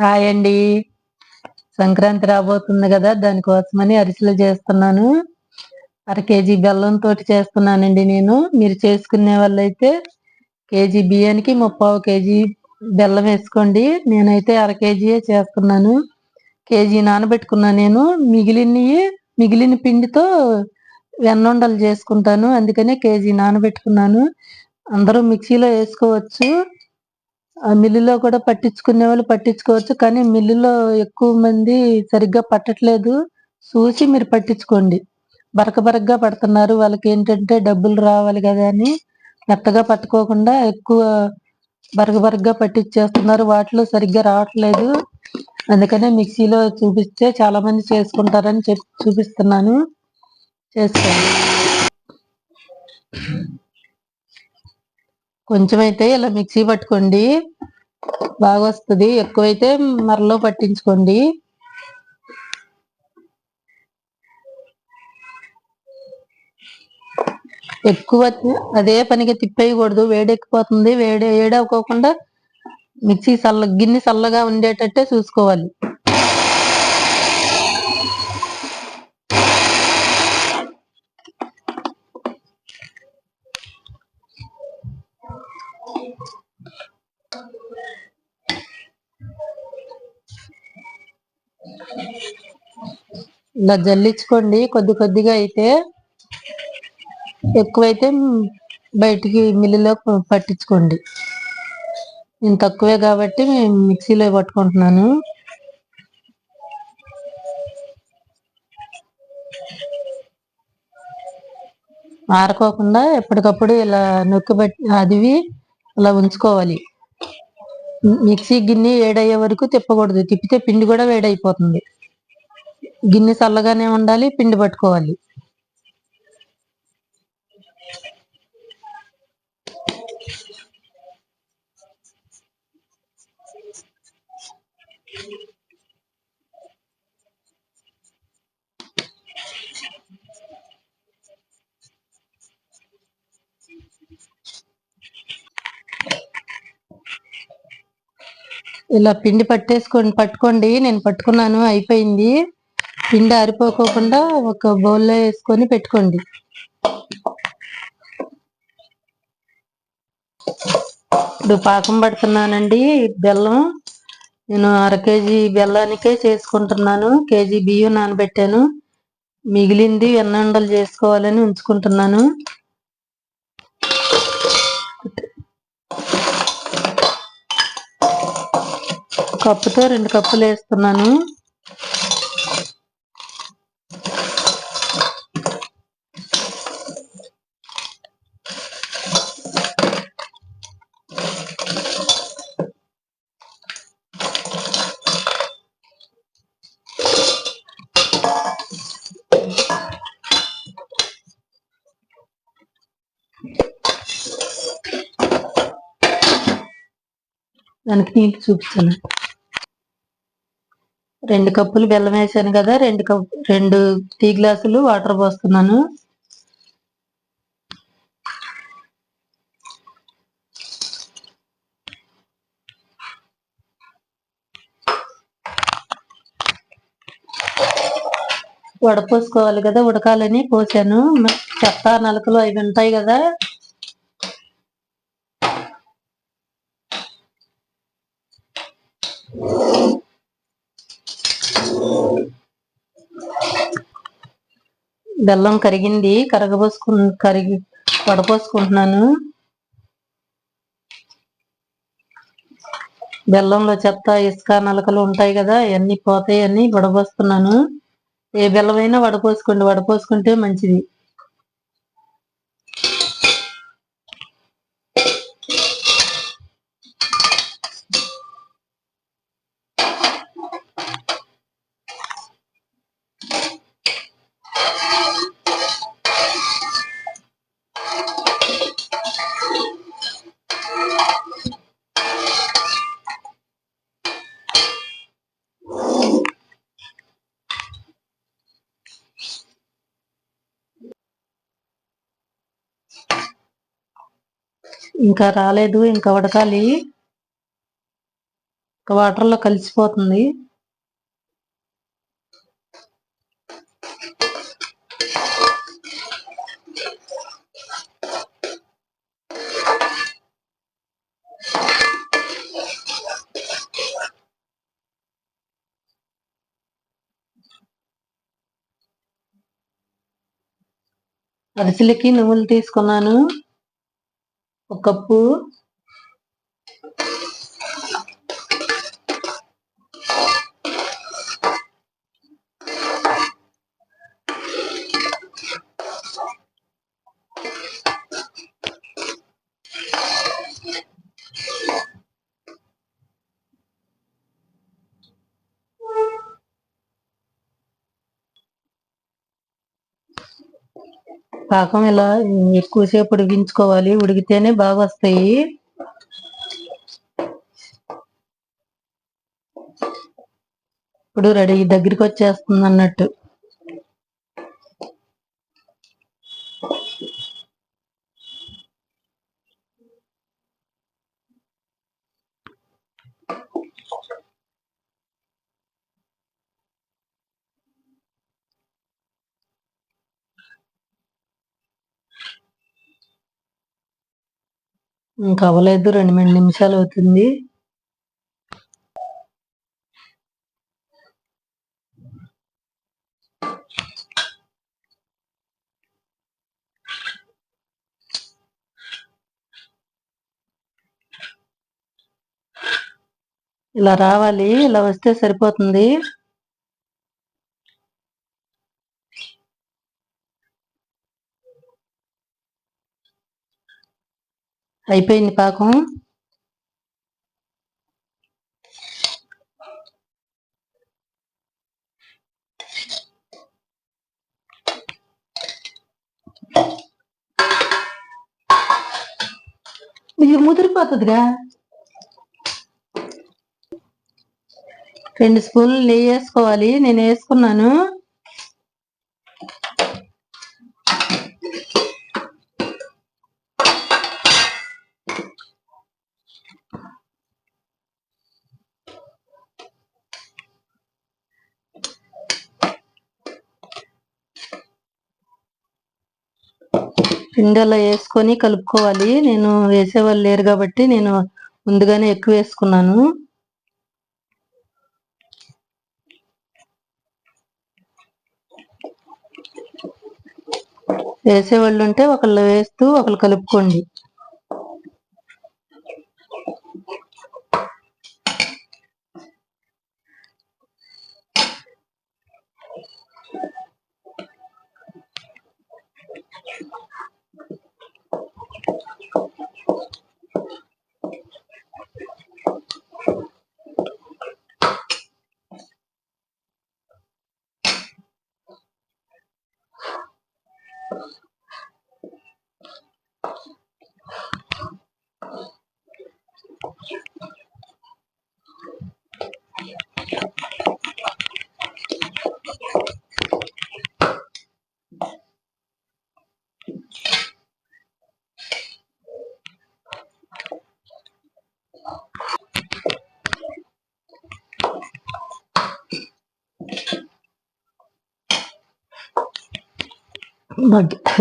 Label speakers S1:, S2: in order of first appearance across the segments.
S1: Hi అండి. సంక్రాంతి రాబోతుంది కదా దానికోసమని అరిసెలు చేస్తున్నాను. అర కేజీ బెల్లం తోటి చేస్తున్నానండి నేను. మీరు చేసుకునే వాళ్ళైతే కేజీ బియ్యానికి ముప్పావు కేజీ బెల్లం వేసుకోండి. నేనైతే అర కేజీయే చేస్తున్నాను. కేజీ నానబెట్టుకున్నా నేను. మిగిలినవి మిగిలిన పిండితో వెన్నుండలు చేసుకుంటాను. అందుకనే కేజీ నానబెట్టుకున్నాను. అందరూ మిక్సీలో వేసుకోవచ్చు. ఆ మిల్లులో కూడా పట్టించుకునే వాళ్ళు పట్టించుకోవచ్చు కానీ మిల్లులో ఎక్కువ మంది సరిగ్గా పట్టట్లేదు. చూసి మీరు పట్టించుకోండి. బరక బరకగా పడుతున్నారు. వాళ్ళకి ఏంటంటే డబ్బులు రావాలి కదా అని మెత్తగా పట్టుకోకుండా ఎక్కువ బరక బరకగా పట్టించేస్తున్నారు. వాటిలో సరిగ్గా రావట్లేదు. అందుకనే మిక్సీలో చూపిస్తే చాలా మంది చేసుకుంటారని చెప్పి చూపిస్తున్నాను. చేసుకోండి కొంచెం అయితే ఇలా మిక్సీ పట్టుకోండి. బాగా వస్తుంది ఎక్కువైతే మరలో పట్టించుకోండి. ఎక్కువ అదే పనిగా తిప్పేయకూడదు. వేడెక్కిపోతుంది. వేడి వేడవుకోకుండా మిక్సీ చల్ల గిన్నె చల్లగా ఉండేటట్టే చూసుకోవాలి. ఇలా జల్లించుకోండి. కొద్ది కొద్దిగా అయితే ఎక్కువైతే బయటికి మిల్లులో పట్టించుకోండి. నేను తక్కువే కాబట్టి మిక్సీలో పట్టుకుంటున్నాను. ఆరకోకుండా ఎప్పటికప్పుడు ఇలా నొక్కి బట్టి అదివి అలా ఉంచుకోవాలి. మిక్సీ గిన్నె వేడయ్యే వరకు తిప్పకూడదు. తిప్పితే పిండి కూడా వేడైపోతుంది. గిన్నె చల్లగానే ఉండాలి పిండి పట్టుకోవాలి. ఇలా పిండి పట్టేసుకోండి పట్టుకోండి. నేను పట్టుకున్నాను అయిపోయింది. పిండి ఆరిపోకోకుండా ఒక బౌల్లో వేసుకొని పెట్టుకోండి. ఇప్పుడు పాకం పడుతున్నానండి బెల్లం. నేను అర కేజీ బెల్లానికే చేసుకుంటున్నాను కేజీ బియ్యం నానబెట్టాను. మిగిలింది వెన్నండలు చేసుకోవాలని ఉంచుకుంటున్నాను. కప్పుతో రెండు కప్పులు వేస్తున్నాను. దానికి నీళ్ళు రెండు కప్పులు బెల్లం వేసాను కదా రెండు కప్ రెండు టీ గ్లాసులు వాటర్ పోస్తున్నాను. వడపోసుకోవాలి కదా ఉడకాలని పోసాను. చెత్త నలకలు అవి ఉంటాయి కదా బెల్లం కరిగింది కరగబోసుకు కరిగి వడపోసుకుంటున్నాను బెల్లంలో చెత్త ఇసుక నలకలు ఉంటాయి కదా అవన్నీ పోతాయని వడపోస్తున్నాను ఏ బెల్లమైనా వడపోసుకోండి వడపోసుకుంటే మంచిది. ఇంకా రాలేదు ఇంకా ఉడకాలి. వాటర్లో కలిసిపోతుంది. అరిసెలకి నువ్వులు తీసుకున్నాను. ఒక కప్పు పాకం ఇలా ఎక్కువసేపు ఉడికించుకోవాలి. ఉడికితేనే బాగా వస్తాయి ఇప్పుడు రెడీ దగ్గరికి వచ్చేస్తుంది అన్నట్టు. ఇంకా అవ్వలేదు రెండు మూడు నిమిషాలు అవుతుంది. ఇలా రావాలి ఇలా వస్తే సరిపోతుంది. అయిపోయింది పాకం. ఇది ముదిరిపోతుందిగా. రెండు స్పూన్లు నెయ్యి వేసుకోవాలి. నేను వేసుకున్నాను. పిండిలో వేసుకొని కలుపుకోవాలి. నేను వేసేవాళ్ళు లేరు కాబట్టి నేను ముందుగానే ఎక్కువ వేసుకున్నాను. వేసేవాళ్ళు ఉంటే ఒకళ్ళు వేస్తూ ఒకళ్ళు కలుపుకోండి.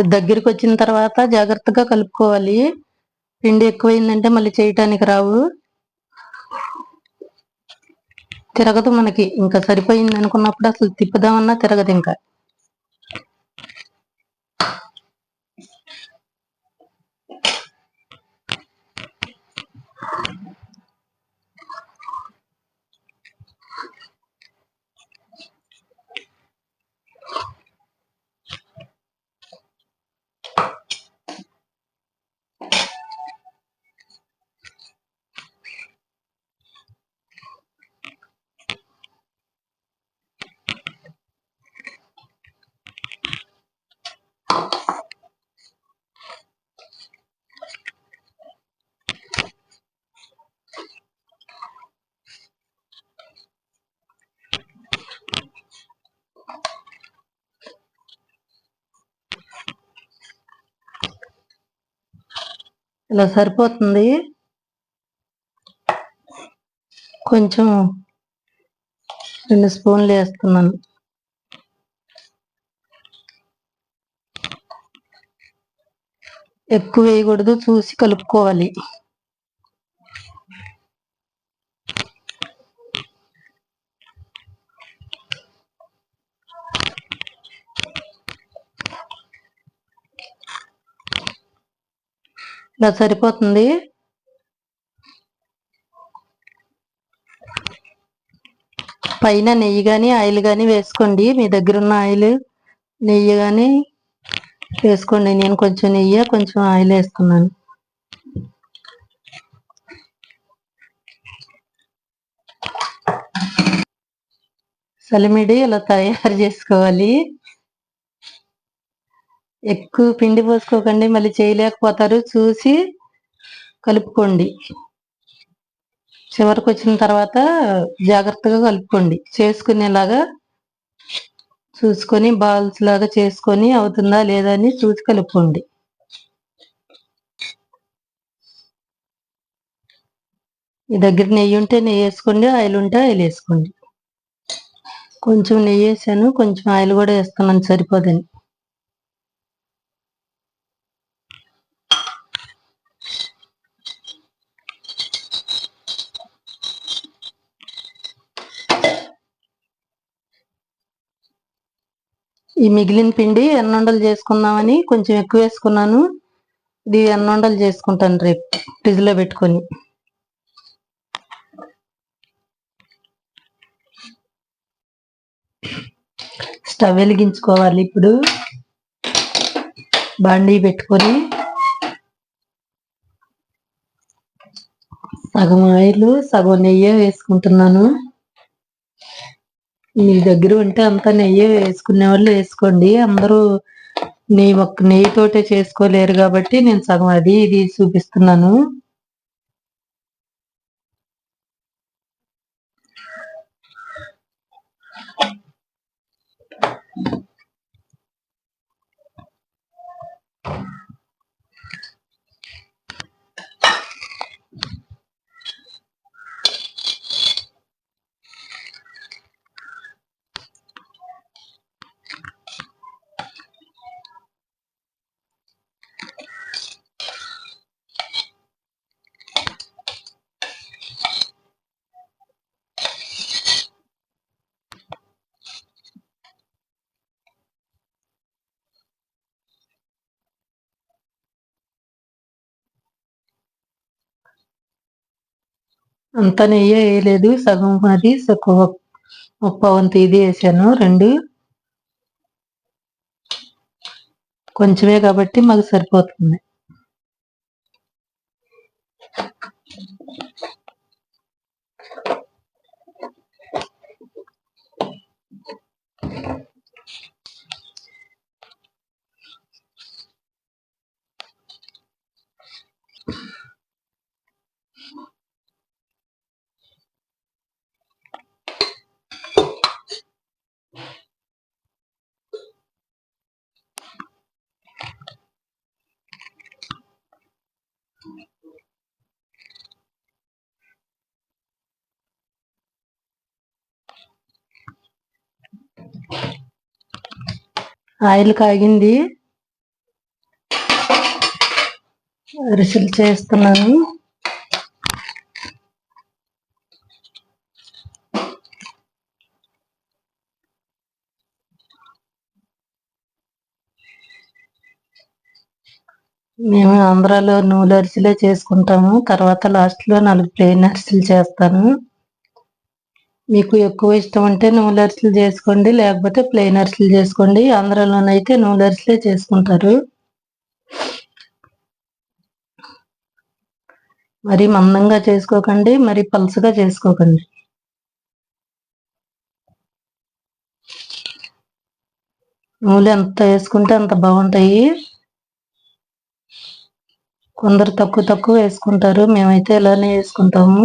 S1: దగ్గరికి వచ్చిన తర్వాత జాగ్రత్తగా కలుపుకోవాలి. పిండి ఎక్కువైందంటే మళ్ళీ చేయటానికి రావు. తిరగదు మనకి. ఇంకా సరిపోయింది అనుకున్నప్పుడు అసలు తిప్పుదామన్నా తిరగదు ఇంకా. ఇలా సరిపోతుంది. కొంచెం రెండు స్పూన్లు వేస్తున్నాను. ఎక్కువ వేయకూడదు చూసి కలుపుకోవాలి. ఇలా సరిపోతుంది. పైన నెయ్యి కానీ ఆయిల్ కానీ వేసుకోండి. మీ దగ్గర ఉన్న ఆయిల్ నెయ్యి కానీ వేసుకోండి. నేను కొంచెం నెయ్యి కొంచెం ఆయిల్ వేస్తున్నాను. సలిమిడి ఇలా తయారు చేసుకోవాలి. ఎక్కువ పిండి పోసుకోకండి మళ్ళీ చేయలేకపోతారు. చూసి కలుపుకోండి. చివరికి వచ్చిన తర్వాత జాగ్రత్తగా కలుపుకోండి. చేసుకునేలాగా చూసుకొని బాల్స్ లాగా చేసుకొని అవుతుందా లేదా అని చూసి కలుపుకోండి. ఈ దగ్గర నెయ్యి ఉంటే నెయ్యి వేసుకోండి ఆయిల్ ఉంటే ఆయిల్ వేసుకోండి. కొంచెం నెయ్యి వేసాను కొంచెం ఆయిల్ కూడా వేస్తున్నాను సరిపోదని. ఈ మిగిలిన పిండి ఎన్నుండలు చేసుకుందామని కొంచెం ఎక్కువ వేసుకున్నాను. ఇది ఎన్నుండలు చేసుకుంటాను రేపు ఫ్రిడ్జ్లో పెట్టుకొని. స్టవ్ వెలిగించుకోవాలి ఇప్పుడు. బండి పెట్టుకొని. సగం ఆయిల్ సగం నెయ్యి వేసుకుంటున్నాను. మీ దగ్గర ఉంటే అంతా నెయ్యి వేసుకునే వాళ్ళు వేసుకోండి. అందరూ నెయ్యి ఒక్క నెయ్యితోటే చేసుకోలేరు కాబట్టి నేను సగం అది ఇది చూపిస్తున్నాను. అంత నెయ్యి వేయలేదు సగం అది ఒక వంతు ఇది వేసాను రెండు. కొంచెమే కాబట్టి మాకు సరిపోతుంది. ఆయిల్ కాగింది. అరిసెలు చేస్తున్నాను. మేము ఆంధ్రాలో నూలు అరిసెలే చేసుకుంటాము. తర్వాత లాస్ట్లో నాలుగు ప్లెయిన్ అరిసెలు చేస్తాను. మీకు ఎక్కువ ఇష్టం అంటే నూలు అరిసెలు చేసుకోండి లేకపోతే ప్లెయిన్ అరిసెలు చేసుకోండి. ఆంధ్రాలోనైతే నూలు అరిసెలే చేసుకుంటారు. మరి మందంగా చేసుకోకండి మరి పలుసగా చేసుకోకండి. నూనె ఎంత వేసుకుంటే అంత బాగుంటాయి. కొందరు తక్కువ తక్కువ వేసుకుంటారు. మేమైతే ఇలానే వేసుకుంటాము.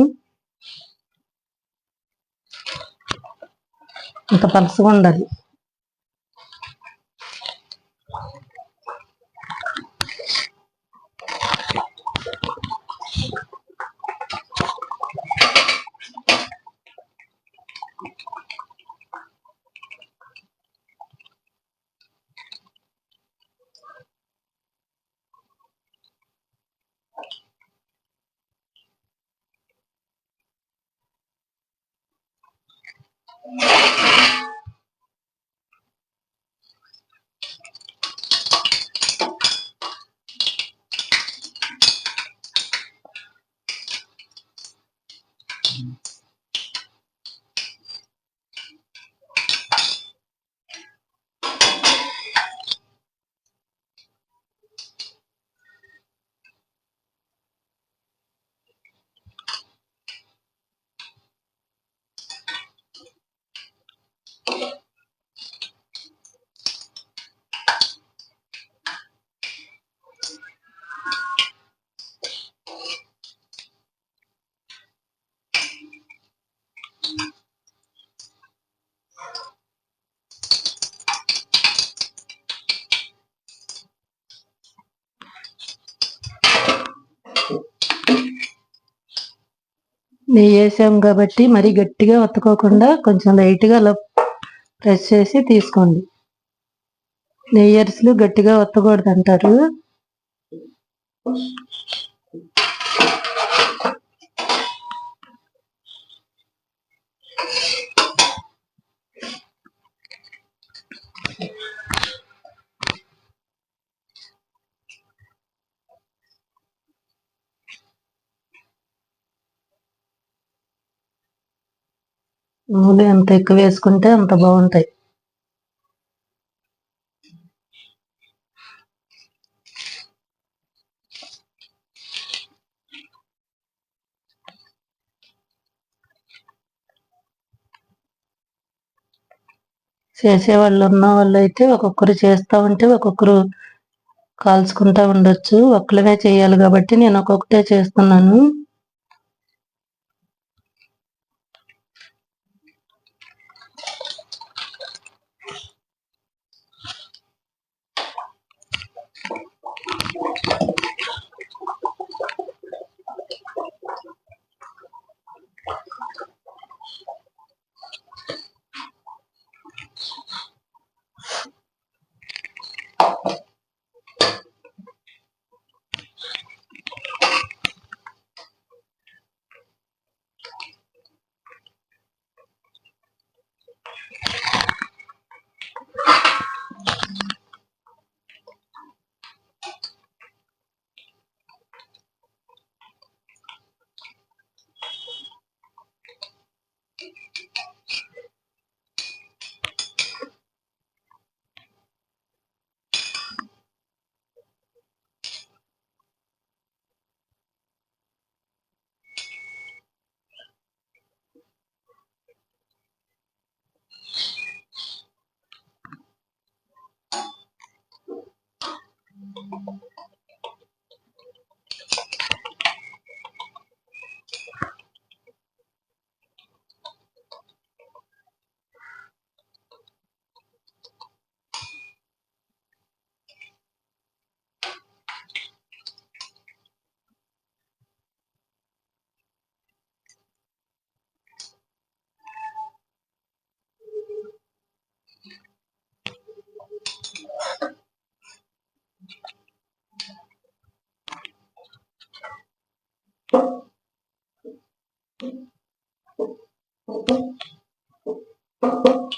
S1: ఇంత పలుసుగా ఉండాలి నెయ్యి వేసాం కాబట్టి మరీ గట్టిగా ఒత్తుకోకుండా కొంచెం లైట్గా అలా ప్రెస్ చేసి తీసుకోండి. నెయ్యి అరిసెలు గట్టిగా ఒత్తకూడదు అంటారు నువ్వులు ఎంత ఎక్కువ వేసుకుంటే అంత బాగుంటాయి. చేసేవాళ్ళు ఉన్న వాళ్ళు అయితే ఒక్కొక్కరు చేస్తూ ఉంటే ఒక్కొక్కరు కాల్చుకుంటా ఉండొచ్చు. ఒక్కలమే చేయాలి కాబట్టి నేను ఒక్కొక్కటే చేస్తున్నాను. Thank you.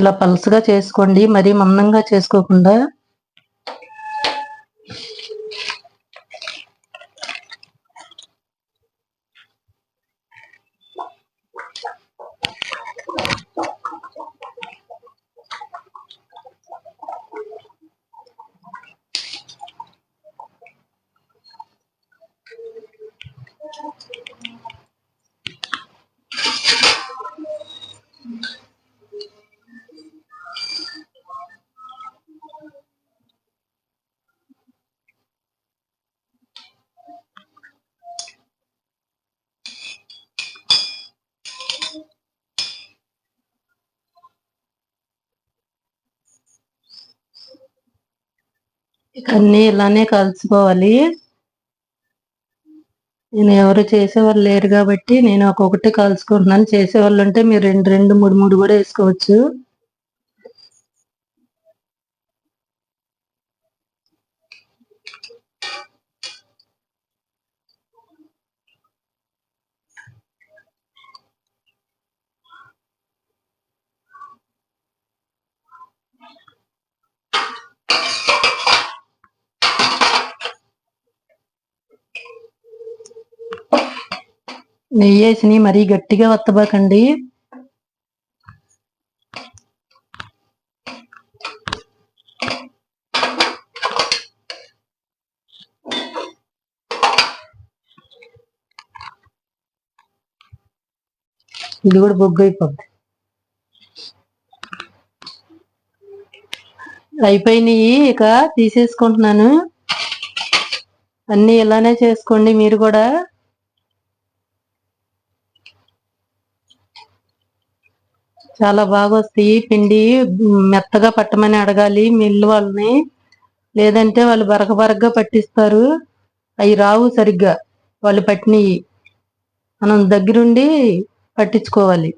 S1: ఇలా పలుసుగా చేసుకోండి మరీ మందంగా చేసుకోకుండా అన్ని ఇలానే కలుసుకోవాలి నేను ఎవరు చేసేవాళ్ళు లేరు కాబట్టి నేను ఒక్కొక్కటి కలుసుకుంటున్నాను చేసేవాళ్ళు ఉంటే మీరు రెండు రెండు మూడు మూడు కూడా వేసుకోవచ్చు. నెయ్యి వేసిని మరీ గట్టిగా వత్తబాకండి. ఇది కూడా బొగ్గు అయిపోద్ది. అయిపోయినాయి ఇక తీసేసుకుంటున్నాను. అన్ని ఇలానే చేసుకోండి మీరు కూడా. చాలా బాగా వస్తాయి. పిండి మెత్తగా పట్టమని అడగాలి మిల్లు వాళ్ళని. లేదంటే వాళ్ళు బరక బరకగా పట్టిస్తారు. అవి రావు సరిగ్గా. వాళ్ళు పట్టినవి మనం దగ్గరుండి పట్టించుకోవాలి.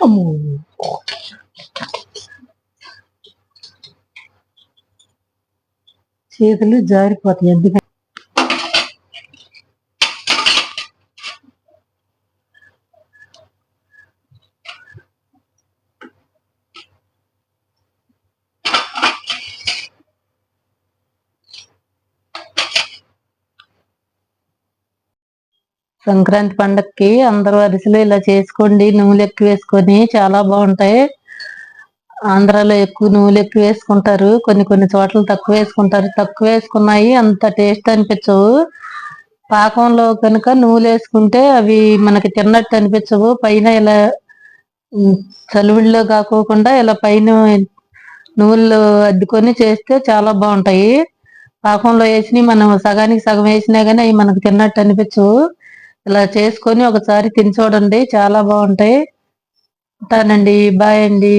S1: అమ్మో చేతులు జారిపోతాయి ఎందుకంటే సంక్రాంతి పండక్కి అందరూ అరిసెలు ఇలా చేసుకోండి నువ్వులు ఎక్కువ వేసుకొని చాలా బాగుంటాయి. ఆంధ్రాలో ఎక్కువ నువ్వులు ఎక్కువ వేసుకుంటారు కొన్ని కొన్ని చోట్ల తక్కువ వేసుకుంటారు. తక్కువ వేసుకున్నాయి అంత టేస్ట్ అనిపించవు. పాకంలో కనుక నువ్వులు వేసుకుంటే అవి మనకి తిన్నట్టు అనిపించవు. పైన ఇలా చలువుల్లో కాకోకుండా ఇలా పైన నువ్వులు అద్దుకొని చేస్తే చాలా బాగుంటాయి. పాకంలో వేసినవి మనం సగానికి సగం వేసినా కానీ అవి మనకు తిన్నట్టు అనిపించవు. ఇలా చేసుకొని ఒకసారి తిని చూడండి చాలా బాగుంటాయి. ఉంటానండి. బాయ్ అండి.